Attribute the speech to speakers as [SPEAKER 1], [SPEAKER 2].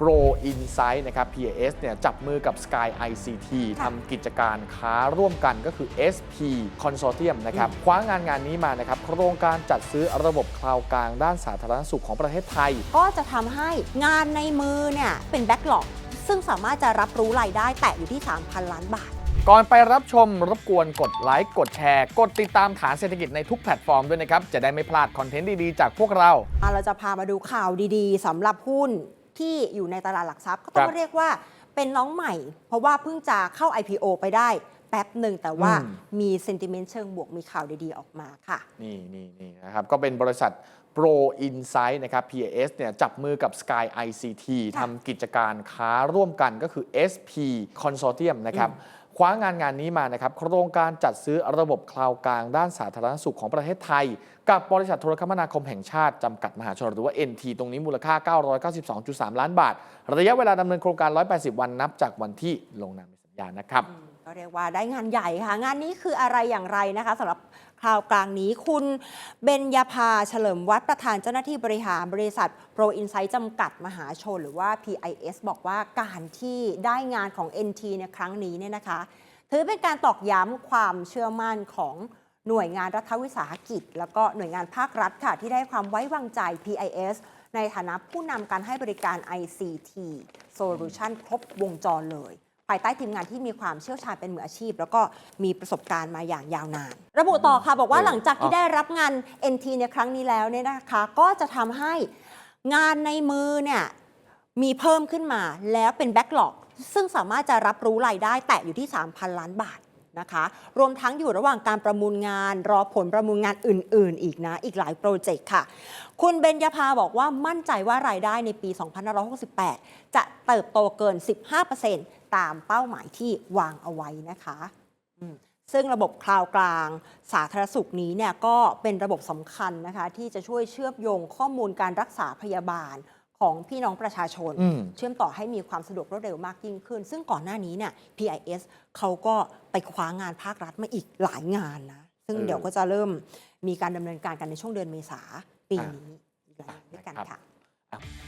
[SPEAKER 1] Pro Insight นะครับ PAS เนี่ยจับมือกับ Sky ICT
[SPEAKER 2] ค่ะ
[SPEAKER 1] ทำกิจการค้าร่วมกันก็คือ SP Consortium นะครับคว้างานงานนี้มานะครับโครงการจัดซื้อระบบคลาวด์กลางด้านสาธารณสุขของประเทศไทย
[SPEAKER 2] ก็จะทำให้งานในมือเนี่ยเป็นแบ็กหลอกซึ่งสามารถจะรับรู้รายได้แตะอยู่ที่ 3,000 ล้านบาท
[SPEAKER 1] ก่อนไปรับชมรบกวนกดไลค์กดแชร์ กดติดตามฐานเศรษฐกิจในทุกแพลตฟอร์มด้วยนะครับ จะได้ไม่พลาดคอนเทนต์ดี ๆ จากพวกเรา
[SPEAKER 2] อะเราจะพามาดูข่าวดีๆสำหรับหุ้น ที่อยู่ในตลาดหลักทรัพย์ก็ต้อ
[SPEAKER 1] ครั
[SPEAKER 2] ง
[SPEAKER 1] บ
[SPEAKER 2] เรียกว่าเป็นน้องใหม่ เพราะว่าเพิ่งจะเข้า IPO ไปได้แป๊บหนึ่งแต่ว่า
[SPEAKER 1] อืม
[SPEAKER 2] มีเซนติเมนต์เชิงบวกมีข่าวดีๆออกมาค่ะ
[SPEAKER 1] นี่นี่นี่นะครับ ก็เป็นบริษัท Pro Insight นะครับ PAS เนี่ยจับมือกับ Sky ICT
[SPEAKER 2] ค่ะ
[SPEAKER 1] ทำกิจการค้าร่วมกันก็คือ SP Consortium นะครับ คว้างานงานนี้มานะครับโครงการจัดซื้อระบบคลาวกลางด้านสาธารณสุขของประเทศไทย กับบริษัทโทรคมนาคมแห่งชาติ จำกัดมหาชนหรือว่า NT ตรงนี้มูลค่า 992.3 ล้านบาท ระยะเวลาดำเนินโครงการ 180 วันนับจากวันที่ลงนามในสัญญานะครับ
[SPEAKER 2] ก็เรียกว่าได้งานใหญ่ค่ะ งานนี้คืออะไรอย่างไรนะคะสำหรับ คราวกลางนี้คุณเบญญาภาเฉลิมวัดประธานเจ้าหน้าที่บริหารบริษัท Pro Insight จำกัดมหาชน หรือว่า PIS บอกว่าการที่ได้งานของ NT ในครั้งนี้เนี่ยนะคะ ถือเป็นการตอกย้ำความเชื่อมั่นของหน่วยงานรัฐวิสาหกิจ แล้วก็หน่วยงานภาครัฐค่ะ ที่ได้ความไว้วางใจ PIS ในฐานะผู้นำการให้บริการ ICT Solution ครบวงจรเลย ภายใต้ทีมงานที่มีความเชี่ยวชาญเป็นมืออาชีพ แล้วก็มีประสบการณ์มาอย่างยาวนาน ระบุต่อค่ะบอกว่า
[SPEAKER 1] เออ
[SPEAKER 2] หลังจากที่
[SPEAKER 1] อะ
[SPEAKER 2] ได้รับงาน NT ในครั้งนี้แล้วเนี่ยนะคะ ก็จะทำให้งานในมือเนี่ยมีเพิ่มขึ้นมาแล้วเป็นแบ็กหลอกซึ่งสามารถจะรับรู้รายได้แตะอยู่ที่ 3,000 ล้านบาทนะคะรวมทั้งอยู่ระหว่างการประมูลงานรอผลประมูลงานอื่น ๆ อีกนะ อีกหลายโปรเจกต์ค่ะ คุณเบญญาภาบอกว่ามั่นใจว่ารายได้ในปี 2568 จะเติบโตเกิน 15% ตามเป้าหมายที่วางเอาไว้นะคะอืมซึ่งระบบคลาวด์กลางสาธารณสุขนี้เนี่ยก็เป็นระบบสำคัญนะคะ ที่จะช่วยเชื่อมโยงข้อมูลการรักษาพยาบาลของพี่น้องประชาชน
[SPEAKER 1] อืม
[SPEAKER 2] เชื่อมต่อให้มีความสะดวกรวดเร็วมากยิ่งขึ้น ซึ่งก่อนหน้านี้เนี่ย PIS เขาก็ไปคว้างานภาครัฐมาอีกหลายงานนะ ซึ่ง
[SPEAKER 1] เออ
[SPEAKER 2] เดี๋ยวก็จะเริ่มมีการดำเนินการกันในช่วงเดือนเมษาปีนี้อีกหลายงานด้วยกัน
[SPEAKER 1] ครับ
[SPEAKER 2] ค่ะ
[SPEAKER 1] อะ